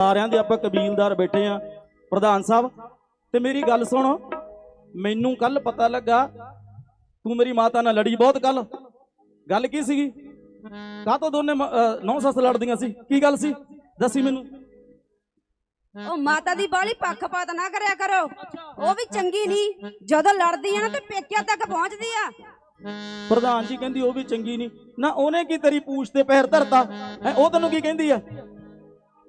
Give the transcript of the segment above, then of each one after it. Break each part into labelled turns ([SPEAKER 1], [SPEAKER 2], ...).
[SPEAKER 1] ਸਾਰਿਆਂ ਦੇ ਆਪਾਂ ਕਬੀਲਦਾਰ ਬੈਠੇ ਆ ਪ੍ਰਧਾਨ ਸਾਹਿਬ। ਤੇ ਮੇਰੀ ਗੱਲ ਸੁਣ ਮੈਨੂੰ ਕੱਲ ਪਤਾ ਲੱਗਾ ਤੂੰ ਮੇਰੀ ਮਾਤਾ ਨਾਲ ਲੜੀ ਬਹੁਤ ਕੱਲ ਗੱਲ ਕੀ ਸੀਗੀ? ਕਾਹ ਤੋਂ ਦੋਨੇ ਨੌ ਸੱਸ ਲੜਦੀਆਂ ਸੀ? ਕੀ ਗੱਲ ਸੀ? ਦੱਸੀ ਮੈਨੂੰ।
[SPEAKER 2] ਉਹ ਮਾਤਾ ਦੀ ਬਾਲੀ ਪੱਖਪਾਤ ਨਾ ਕਰਿਆ ਕਰੋ। ਉਹ ਵੀ ਚੰਗੀ ਨਹੀਂ। ਜਦੋਂ ਲੜਦੀ ਆ ਨਾ ਤੇ ਪੇਕਿਆਂ ਤੱਕ ਪਹੁੰਚਦੀ ਆ।
[SPEAKER 1] ਪ੍ਰਧਾਨ ਜੀ ਕਹਿੰਦੀ ਉਹ ਵੀ ਚੰਗੀ ਨਹੀਂ। ਨਾ ਉਹਨੇ ਕੀ ਤੇਰੀ ਪੂਛ ਤੇ ਪੈਰ ਧਰਤਾ? ਹੈ ਉਹ ਤੈਨੂੰ ਕੀ ਕਹਿੰਦੀ ਆ?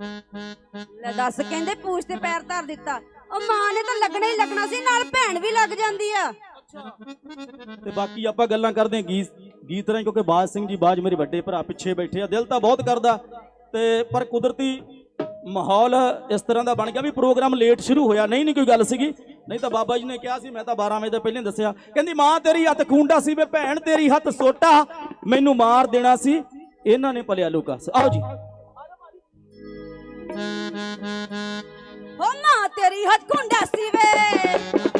[SPEAKER 2] ਲੈ ਦੱਸ, ਕਹਿੰਦੇ ਪੂਛ ਤੇ ਪੈਰ ਧਰ ਦਿੱਤਾ। ਉਹ ਮਾਂ ਨੇ ਤਾਂ ਲੱਗਣਾ ਹੀ ਲੱਗਣਾ ਸੀ, ਨਾਲ ਭੈਣ ਵੀ ਲੱਗ ਜਾਂਦੀ ਆ।
[SPEAKER 1] ਤੇ ਬਾਕੀ ਆਪਾਂ ਗੱਲਾਂ ਕਰਦੇ ਹਾਂ ਗੀਤ ਗੀਤ ਰਾਹੀਂ, ਕਿਉਂਕਿ ਬਾਜ ਸਿੰਘ ਜੀ, ਬਾਜ ਮੇਰੇ ਵੱਡੇ ਭਰਾ ਪਿੱਛੇ ਬੈਠੇ ਆ, ਦਿਲ ਤਾਂ ਬਹੁਤ ਕਰਦਾ। ਤੇ ਪਰ ਕੁਦਰਤੀ ਮਾਹੌਲ ਇਸ ਤਰ੍ਹਾਂ ਦਾ ਬਣ ਗਿਆ ਵੀ ਪ੍ਰੋਗਰਾਮ ਲੇਟ ਸ਼ੁਰੂ ਹੋਇਆ। ਨਹੀਂ ਨਹੀਂ ਕੋਈ ਗੱਲ ਸੀਗੀ। ਨਹੀਂ ਤਾਂ ਬਾਬਾ ਜੀ ਨੇ ਕਿਹਾ ਸੀ, ਮੈਂ ਤਾਂ 12 ਵਜੇ ਤੋਂ ਪਹਿਲਾਂ ਦੱਸਿਆ। ਕਹਿੰਦੀ, ਮਾਂ ਤੇਰੀ ਹੱਥ ਖੂੰਡਾ ਸੀ ਵੇ, ਭੈਣ ਤੇਰੀ ਹੱਥ ਸੋਟਾ। ਮੈਨੂੰ ਮਾਰ ਦੇਣਾ ਸੀ। ਇਹਨਾਂ ਨੇ ਭਲਿਆ ਲੋਕਾ ਆਓ ਜੀ।
[SPEAKER 2] ਉਹ ਮਾਂ ਤੇਰੀ ਹੱਥ ਕੁੰਡਾ ਸੀ ਵੇ।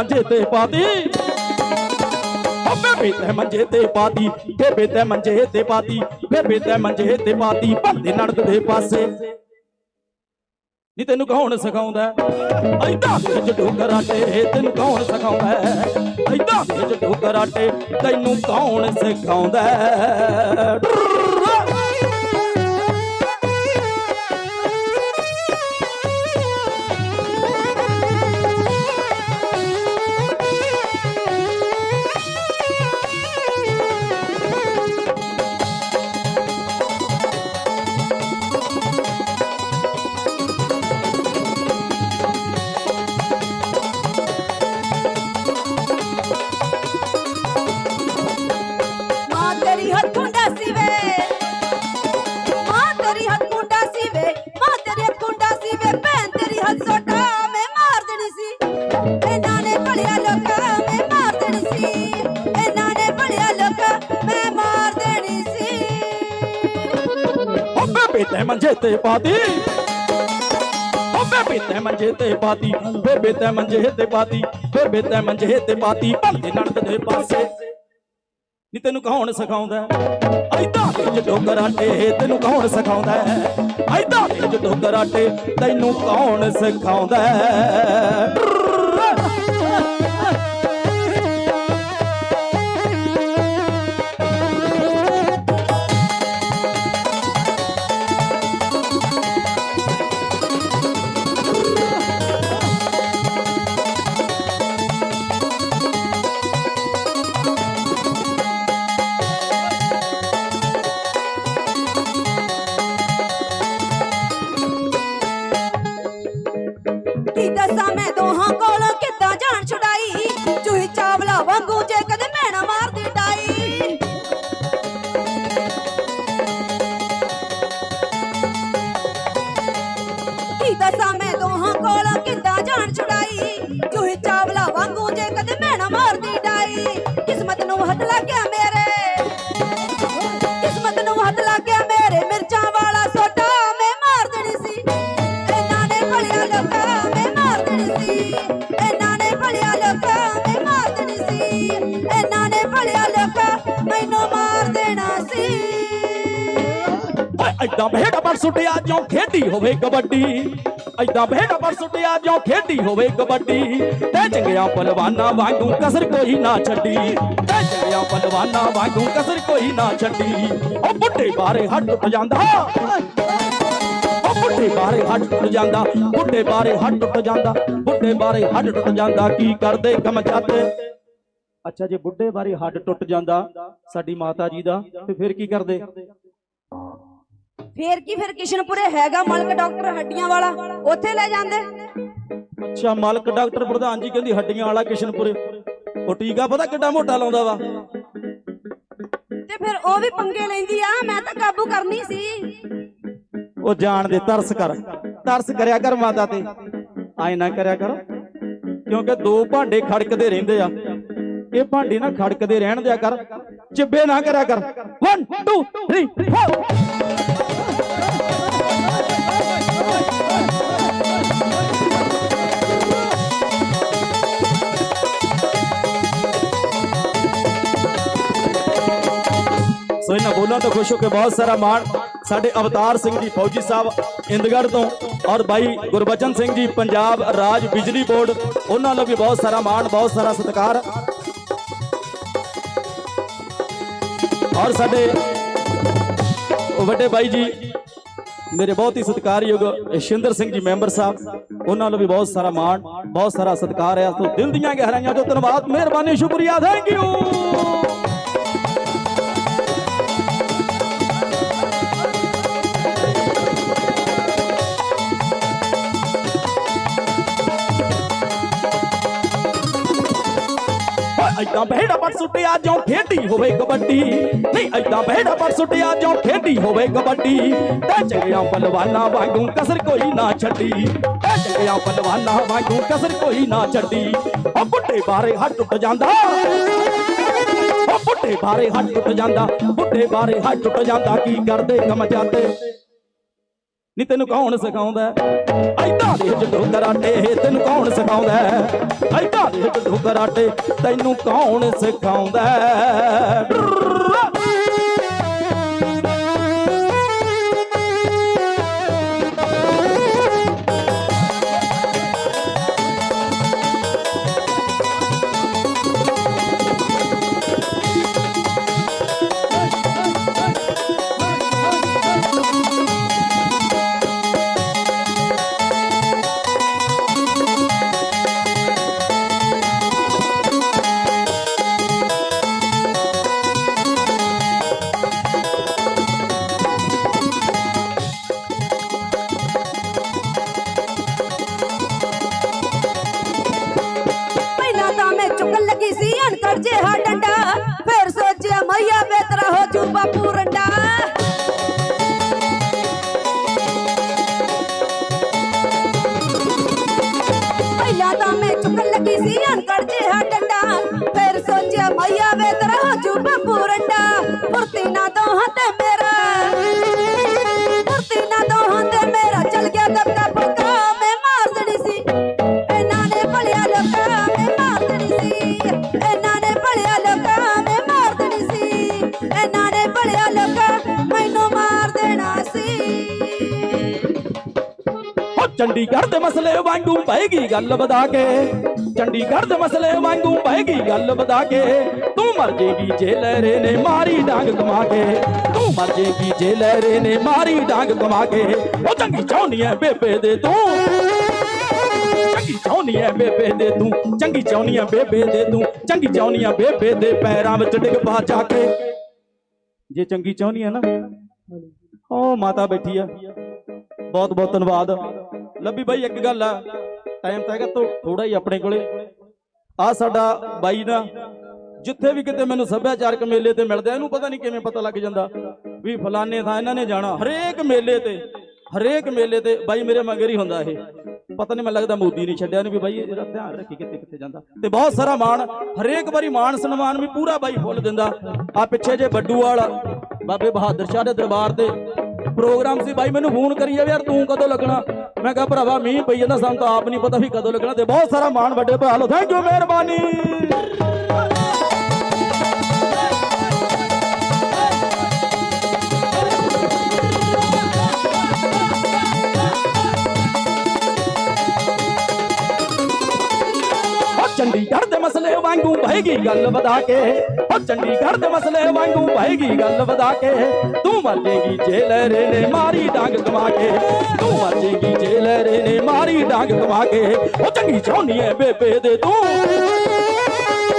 [SPEAKER 1] ਮੰਜੇ ਤੇ ਪਾਤੀ। ਹੁੰਦੇ ਪੀਤੇ ਮੰਜੇ ਤੇ ਪਾਤੀ, ਬੇਬੇ ਤੇ ਮੰਜੇ ਤੇ ਪਾਤੀ, ਬੇਬੇ ਤੇ ਮੰਜੇ ਤੇ ਪਾਤੀ ਭੰਦੇ ਨੜਦ ਦੇ ਪਾਸੇ। ਨੀ ਤੈਨੂੰ ਕੌਣ ਸਿਖਾਉਂਦਾ? ਐਦਾਂ ਦੇ ਡੋਗਰਾਟੇ ਤੈਨੂੰ ਕੌਣ ਸਿਖਾਉਂਦਾ? ਐਦਾਂ ਦੇ ਡੋਗਰਾਟੇ ਤੈਨੂੰ ਕੌਣ ਸਿਖਾਉਂਦਾ? ਓ ਬੇਬੇ ਤੇ ਮੰਜੇ ਤੇ ਪਾਤੀ। ਓ ਬੇਬੇ ਤੇ ਮੰਜੇ ਤੇ ਪਾਤੀ, ਬੇਬੇ ਤੇ ਮੰਜੇ ਤੇ ਪਾਤੀ, ਬੇਬੇ ਤੇ ਮੰਜੇ ਤੇ ਪਾਤੀ ਭੰਦੇ ਨਣਦ ਦੇ ਪਾਸੇ। ਨੀ ਤੈਨੂੰ ਕੌਣ ਸਿਖਾਉਂਦਾ? ਐਦਾਂ ਦੇ ਡੋਗਰਾਟੇ ਤੈਨੂੰ ਕੌਣ ਸਿਖਾਉਂਦਾ? ਐਦਾਂ ਦੇ ਡੋਗਰਾਟੇ ਤੈਨੂੰ ਕੌਣ ਸਿਖਾਉਂਦਾ? ਐਦਾਂ ਬਹਿੜਾ ਪਰ ਸੁੱਟਿਆ ਜਿਉਂ ਖੇਡੀ ਹੋਵੇ ਕਬੱਡੀ। ਐਦਾਂ ਬਹਿੜਾ ਪਰ ਸੁੱਟਿਆ ਜਿਉਂ ਖੇਡੀ ਹੋਵੇ ਕਬੱਡੀ। ਤੇ ਚੰਗਿਆਂ ਪਹਿਲਵਾਨਾਂ ਵਾਂਗੂ ਕਸਰ ਕੋਈ ਨਾ ਛੱਡੀ। ਤੇ ਚੰਗਿਆਂ ਪਹਿਲਵਾਨਾਂ ਵਾਂਗੂ ਕਸਰ ਕੋਈ ਨਾ ਛੱਡੀ। ਉਹ ਬੁੱਢੇ ਬਾਰੇ ਹੱਟ ਟੁੱਟ ਜਾਂਦਾ। ਬੁੱਢੇ ਬਾਰੇ ਹੱਟ ਟੁੱਟ ਜਾਂਦਾ। ਬੁੱਢੇ ਬਾਰੇ ਹੱਟ ਟੁੱਟ ਜਾਂਦਾ। ਬੁੱਢੇ ਬਾਰੇ ਹੱਟ ਟੁੱਟ ਜਾਂਦਾ। ਕੀ ਕਰਦੇ ਕੰਮ ਚਾਤੇ ਅੱਛਾ, ਜੇ ਬੁੱਢੇ ਬਾਰੇ ਹੱਡ ਟੁੱਟ ਜਾਂਦਾ ਸਾਡੀ ਮਾਤਾ ਜੀ ਦਾ, ਤੇ ਫਿਰ ਕੀ ਕਰਦੇ?
[SPEAKER 2] ਫੇਰ ਕੀ ਫਿਰ ਕਿਸ਼ਨਪੁਰੇ ਹੈਗਾ ਮਲਕ ਡਾਕਟਰ ਹੱਡੀਆਂ ਵਾਲਾ? ਉੱਥੇ ਲੈ ਜਾਂਦੇ।
[SPEAKER 1] ਅੱਛਾ ਮਾਲਕ ਡਾਕਟਰ ਪ੍ਰਧਾਨ ਜੀ ਕਹਿੰਦੀ ਹੱਡੀਆਂ ਵਾਲਾ ਕਿਸ਼ਨਪੁਰੇ। ਉਹ ਟੀਕਾ ਪਤਾ ਕਿੱਡਾ ਮੋਟਾ ਲਾਉਂਦਾ ਵਾ।
[SPEAKER 2] ਤੇ ਫਿਰ ਉਹ ਵੀ ਪੰਗੇ ਲੈਂਦੀ ਆ ਮੈਂ ਤਾਂ ਕਾਬੂ ਕਰਨੀ ਸੀ।
[SPEAKER 1] ਉਹ ਜਾਣ ਦੇ ਤਰਸ ਕਰ। ਤਰਸ ਕਰਿਆ ਕਰ ਮਾਤਾ ਤੇ। ਆਏ ਨਾ ਕਰਿਆ ਕਰ। ਕਿਉਂਕਿ ਦੋ ਭਾਂਡੇ ਖੜਕਦੇ ਰਹਿੰਦੇ ਆ। ਇਹ ਭਾਂਡੇ ਨਾ ਖੜਕਦੇ ਰਹਿਣ ਦਿਆ ਕਰ। ਚਿੱਬੇ ਨਾ ਕਰਿਆ ਕਰ। 1 2 3 4 ਸੋ ਇਹਨਾਂ ਬੋਲਾਂ ਤੋਂ ਖੁਸ਼ ਹੋ ਕੇ ਬਹੁਤ ਸਾਰਾ ਮਾਣ ਸਾਡੇ ਅਵਤਾਰ ਸਿੰਘ ਜੀ, ਫੌਜੀ ਸਾਹਿਬ ਇੰਦਗੜ ਤੋਂ ਔਰ ਬਾਈ ਗੁਰਬਚਨ ਸਿੰਘ ਜੀ, ਪੰਜਾਬ ਰਾਜ ਬਿਜਲੀ ਬੋਰਡ, ਉਹਨਾਂ ਨੂੰ ਵੀ ਬਹੁਤ ਸਾਰਾ ਮਾਣ, ਬਹੁਤ ਸਾਰਾ ਸਤਿਕਾਰ। ਔਰ ਸਾਡੇ ਵੱਡੇ ਬਾਈ ਜੀ, ਮੇਰੇ ਬਹੁਤ ਹੀ ਸਤਿਕਾਰਯੋਗ ਸ਼ਿੰਦਰ ਸਿੰਘ ਜੀ, ਮੈਂਬਰ ਸਾਹਿਬ, ਉਹਨਾਂ ਨੂੰ ਵੀ ਬਹੁਤ ਸਾਰਾ ਮਾਣ, ਬਹੁਤ ਸਾਰਾ ਸਤਿਕਾਰ ਹੈ। ਸੋ ਦਿਲ ਦੀਆਂ ਗਹਿਰਾਈਆਂ ਤੋਂ ਧੰਨਵਾਦ, ਮਿਹਰਬਾਨੀ, ਸ਼ੁਕਰੀਆ ਥੈਂਕ ਯੂ ਐਦਾਂ ਬਹਿੜਾ ਪਰ ਸੁੱਟਿਆ ਜੋ ਖੇਡੀ ਹੋਵੇ ਕਬੱਡੀ। ਨਹੀਂ ਐਦਾਂ ਬਹਿੜਾ ਪਰ ਸੁੱਟਿਆ ਜੋ ਖੇਡੀ ਹੋਵੇ ਕਬੱਡੀ। ਤੇ ਚੰਗਿਆਂ ਪਲਵਾਨਾਂ ਵਾਂਗੂ ਕਸਰ ਕੋਈ ਨਾ ਛੱਡੀ। ਤੇ ਚੰਗਿਆਂ ਪਲਵਾਨਾਂ ਵਾਂਗੂ ਕਸਰ ਕੋਈ ਨਾ ਛੱਡੀ। ਉਹ ਬੁੱਢੇ ਬਾਰੇ ਹੱਟ ਟੁੱਟ ਜਾਂਦਾ। ਉਹ ਬੁੱਢੇ ਬਾਰੇ ਹੱਟ ਟੁੱਟ ਜਾਂਦਾ। ਬੁੱਢੇ ਬਾਰੇ ਹੱਟ ਟੁੱਟ ਜਾਂਦਾ। ਕੀ ਕਰਦੇ ਕੰਮ ਜਾਂਦੇ? ਨੀ ਤੈਨੂੰ ਕੌਣ ਸਿਖਾਉਂਦਾ? ਐਦਾਂ ਦੇ ਜੱਟੋ ਕਰਾਟੇ ਤੈਨੂੰ ਕੌਣ ਸਿਖਾਉਂਦਾ? ਐਦਾਂ ਦੇ ਜੱਟੋ ਕਰਾਟੇ ਤੈਨੂੰ ਕੌਣ ਸਿਖਾਉਂਦਾ?
[SPEAKER 2] ਸੋਚਿਆ ਮਈਆ ਬੇਤਰਾ ਹੋ ਜੂ ਬਾਪੂ ਰੰਡਾ ਪਹਿਲਾਂ ਤਾਂ ਮੈਂ ਚੁੱਕਣ ਲੱਗੀ ਸੀ ਅਣਕੜ ਜਿਹਾ ਡੰਡਾ ਫਿਰ ਸੋਚਿਆ ਮਈਆ ਬੇਤਰਾ ਹੋ ਜੂ ਬਾਪੂ ਰੰਡਾ ਫੁਰਤੀ ਨਾ ਦੋਹਾਂ
[SPEAKER 1] ਚੰਡੀਗੜ੍ਹ ਦੇ ਮਸਲੇ ਵਾਂਗੂ ਪਏਗੀ ਗੱਲ ਵਧਾ ਕੇ। ਚੰਡੀਗੜ੍ਹ ਦੇ ਮਸਲੇ ਵਾਂਗੂ ਪਏਗੀ ਗੱਲ ਵਧਾ ਕੇ। ਤੂੰ ਮਰ ਜੇਗੀ ਜੇ ਨੇ ਮਾਰੀ ਡਾਂਗ ਕਮਾ ਕੇ। ਤੂੰ ਮਰ ਜੇਗੀ ਜੇ ਨੇ ਮਾਰੀ ਡਾਂਗ ਕਮਾ ਕੇ। ਉਹ ਚੰਗੀ ਚਾਹੁੰਦੀ ਐ ਬੇਬੇ ਦੇ ਤੂੰ। ਚੰਗੀ ਚਾਹੁੰਦੀ ਐ ਬੇਬੇ ਦੇ ਤੂੰ। ਚੰਗੀ ਚਾਹੁੰਦੀ ਐ ਬੇਬੇ ਦੇ ਤੂੰ। ਚੰਗੀ ਚਾਹੁੰਦੀ ਐ ਬੇਬੇ ਦੇ ਪੈਰਾਂ ਵਿੱਚ ਡਿੱਗ ਪਾ ਜਾ ਕੇ। ਜੇ ਚੰਗੀ ਚਾਹੁੰਦੀ ਐ ਨਾ। ਉਹ ਮਾਤਾ ਬੈਠੀ ਆ ਬਹੁਤ ਬਹੁਤ ਧੰਨਵਾਦ। ਲੱਭੀ ਬਾਈ ਇੱਕ ਗੱਲ ਆ। ਟਾਈਮ ਤਾਂ ਹੈਗਾ ਥੋੜਾ ਹੀ ਆਪਣੇ ਕੋਲੇ। ਆ ਸਾਡਾ ਬਾਈ ਨਾ ਜਿੱਥੇ ਵੀ ਕਿਤੇ ਮੈਨੂੰ ਸੱਭਿਆਚਾਰਕ ਮੇਲੇ ਤੇ ਮਿਲਦਾ, ਇਹਨੂੰ ਪਤਾ ਨਹੀਂ ਕਿਵੇਂ ਪਤਾ ਲੱਗ ਜਾਂਦਾ ਵੀ ਫਲਾਣੇ ਥਾਂ ਇਹਨਾਂ ਨੇ ਜਾਣਾ। ਹਰੇਕ ਮੇਲੇ ਤੇ, ਹਰੇਕ ਮੇਲੇ ਤੇ ਬਾਈ ਮੇਰੇ ਮਗਰ ਹੀ ਹੁੰਦਾ ਇਹ। ਪਤਾ ਨਹੀਂ, ਮੈਨੂੰ ਲੱਗਦਾ ਮੋਦੀ ਨਹੀਂ ਛੱਡਿਆ ਇਹਨੂੰ ਵੀ ਬਾਈ ਇਹਦਾ ਧਿਆਨ ਰੱਖੀ ਕਿੱਥੇ ਕਿੱਥੇ ਜਾਂਦਾ। ਤੇ ਬਹੁਤ ਸਾਰਾ ਮਾਣ, ਹਰੇਕ ਵਾਰੀ ਮਾਣ ਸਨਮਾਨ ਵੀ ਪੂਰਾ ਬਾਈ ਫੁੱਲ ਦਿੰਦਾ। ਆ ਪਿੱਛੇ ਜੇ ਬੱਡੂ ਵਾਲਾ, ਬਾਬੇ ਬਹਾਦਰ ਸ਼ਾਹ ਦੇ ਦਰਬਾਰ ਤੇ ਪ੍ਰੋਗਰਾਮ ਸੀ। ਬਾਈ ਮੈਨੂੰ ਫੋਨ ਕਰੀ ਜਾਵੇ, ਯਾਰ ਤੂੰ ਕਦੋਂ ਲੱਗਣਾ? ਮੈਂ ਕਿਹਾ ਭਰਾਵਾ, ਮੀਂਹ ਪਈ ਜਾਂਦਾ, ਸਾਨੂੰ ਤਾਂ ਆਪ ਨਹੀਂ ਪਤਾ ਵੀ ਕਦੋਂ ਲੱਗਣਾ ਤੇ ਬਹੁਤ ਸਾਰਾ ਮਾਣ ਵੱਡੇ ਭਰਾ ਲੋ ਥੈਂਕ ਯੂ ਮਿਹਰਬਾਨੀ। ਚੰਡੀਗੜ੍ਹ ਦੇ ਮਸਲੇ ਵਾਂਗੂ ਭਾਏਗੀ ਗੱਲ ਵਧਾ ਕੇ। ਉਹ ਚੰਡੀਗੜ੍ਹ ਦੇ ਮਸਲੇ ਵਾਂਗੂ ਭਾਏਗੀ ਗੱਲ ਵਧਾ ਕੇ। ਤੂੰ ਮਰ ਜੇਗੀ ਜੇ ਲਹਿਰੇ ਨੇ ਮਾਰੀ ਡਾਂਗ ਕਮਾ ਕੇ। ਤੂੰ ਮਰ ਜੇਗੀ ਜੇ ਨੇ ਮਾਰੀ ਡਾਂਗ ਕਮਾ ਕੇ। ਉਹ ਚੰਗੀ ਚਾਹੁੰਦੀ ਐ ਬੇਬੇ ਦੇ ਤੂੰ।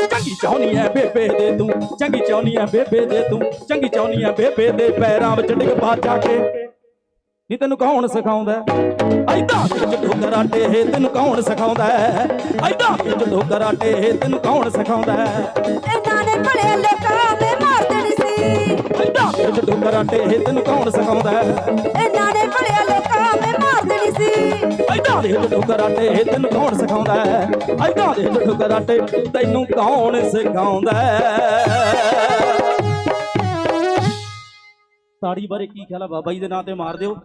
[SPEAKER 1] ਚੰਗੀ ਚਾਹੁੰਦੀ ਐ ਬੇਬੇ ਦੇ ਤੂੰ। ਚੰਗੀ ਚਾਹੁੰਦੀ ਐ ਬੇਬੇ ਦੇ ਤੂੰ। ਚੰਗੀ ਚਾਹੁੰਦੀ ਐ ਬੇਬੇ ਦੇ ਪੈਰਾਂ ਵਿੱਚ ਡਿੱਗ ਪਾ ਜਾ ਕੇ। ਨੀ ਤੈਨੂੰ ਕੌਣ ਸਿਖਾਉਂਦਾ? ਐਦਾਂ ਵਿੱਚ ਠੋਕਰਾਟੇ ਤੈਨੂੰ ਕੌਣ ਸਿਖਾਉਂਦਾ? ਐਦਾਂ ਵਿੱਚ ਠੋਕਰਾਟੇ ਤੈਨੂੰ ਕੌਣ ਸਿਖਾਉਂਦਾ?
[SPEAKER 2] ਇਹਨਾਂ ਨੇ ਭਲੇ ਲੋਕਾਂ ਨੇ ਮਾਰ ਦੇਣੀ ਸੀ।
[SPEAKER 1] ਐਦਾਂ ਵਿੱਚ ਠੋਕਰਾਟੇ ਤੈਨੂੰ ਕੌਣ ਸਿਖਾਉਂਦਾ?
[SPEAKER 2] ਇਹਨਾਂ ਨੇ ਭਲੇ ਲੋਕਾਂ ਨੇ ਮਾਰ ਦੇਣੀ ਸੀ।
[SPEAKER 1] ਐਦਾਂ ਦੇ ਠੋਕਰਾਟੇ ਤੈਨੂੰ ਕੌਣ ਸਿਖਾਉਂਦਾ? ਐਦਾਂ ਦੇ ਠੋਕਰਾਟੇ ਤੈਨੂੰ ਕੌਣ ਸਿਖਾਉਂਦਾ? ਤਾੜੀ ਬਾਰੇ ਕੀ ਖਿਆਲ ਆ? ਬਾਬਾ ਜੀ ਦੇ ਨਾਂ ਤੇ ਮਾਰ ਦਿਓ।